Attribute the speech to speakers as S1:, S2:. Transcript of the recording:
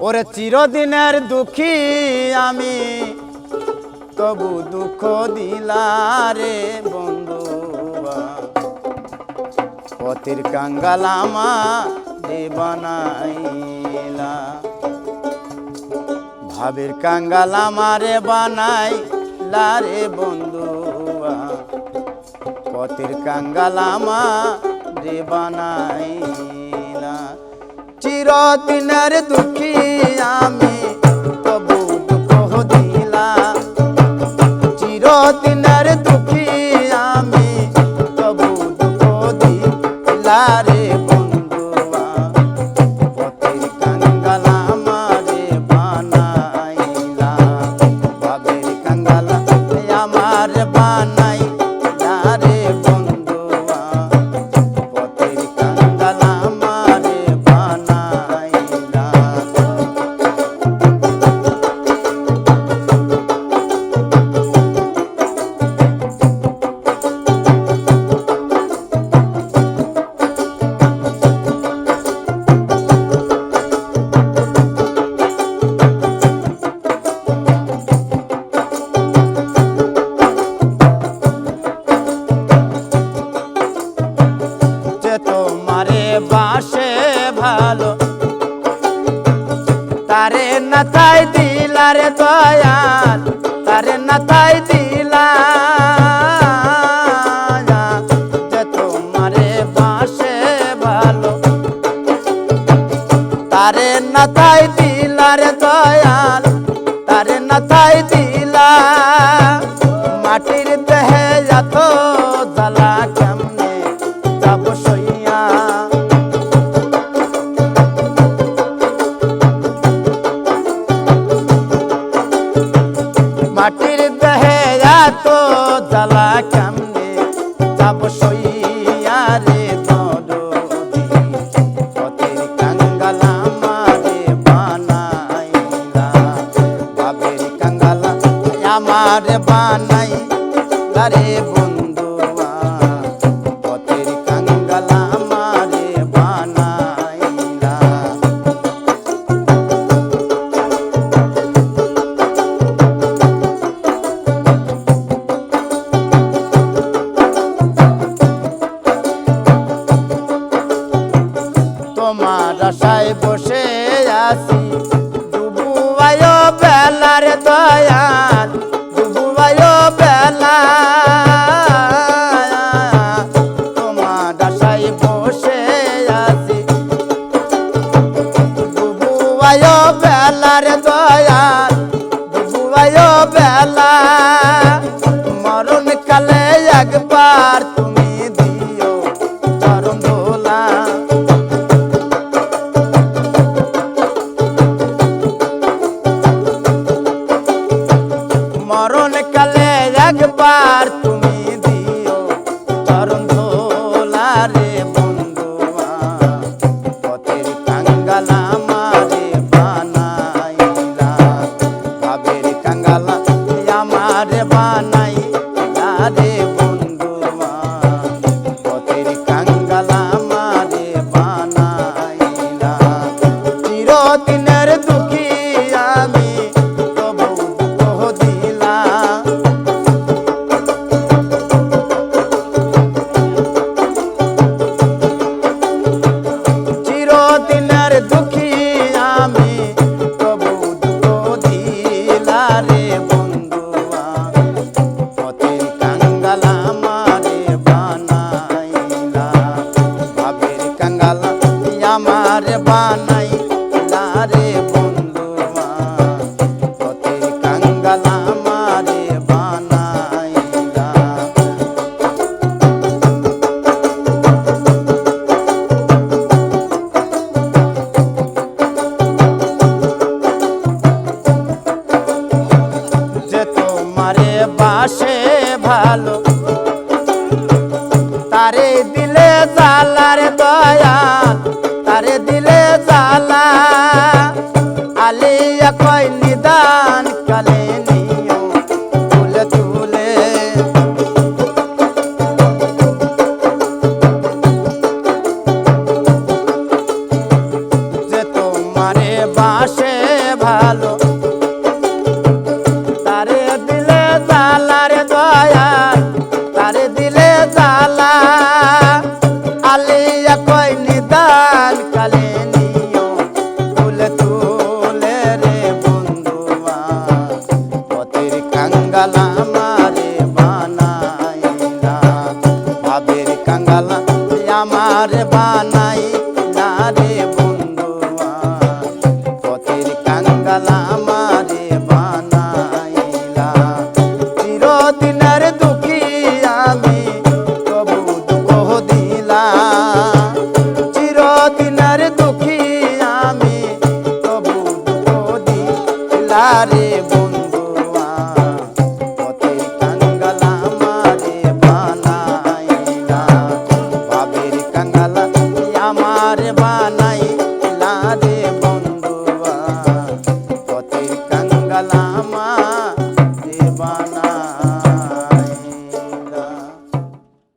S1: ওরে চিরদিনের দুঃখী আমি। তবু দুঃখ দিলারে বন্ধু পতির কাঙ্গালামা বানাইলা ভাবের কাঙ্গালামা রে বানাই লারে বন্ধুয়া পতির কাঙ্গালামা রে বানাইলা চিরদিনের দুঃখী আমি। তারে নাথাই দিলারে দয়াল, তারে নাথাই দিলা। যে তোমারে বাসে ভালো, তারে নাথাই দিলারে দয়াল, তারে নাথাই মাটির দেহে তো জ্বালা কেমনে যাব সইয়া রে আমার বানাই রে আমার বানাইলা রে বন্ধুয়া পথের কাঙ্গালা মারে বানাইলা যে তোমারে বাসে ভালো আমারে বাসে ভালো। তারে দিলে জালারে দয়া, তারে দিলে জালা। আলিয়া কই নিদান কালে তুলে রে আমার। বানাই রে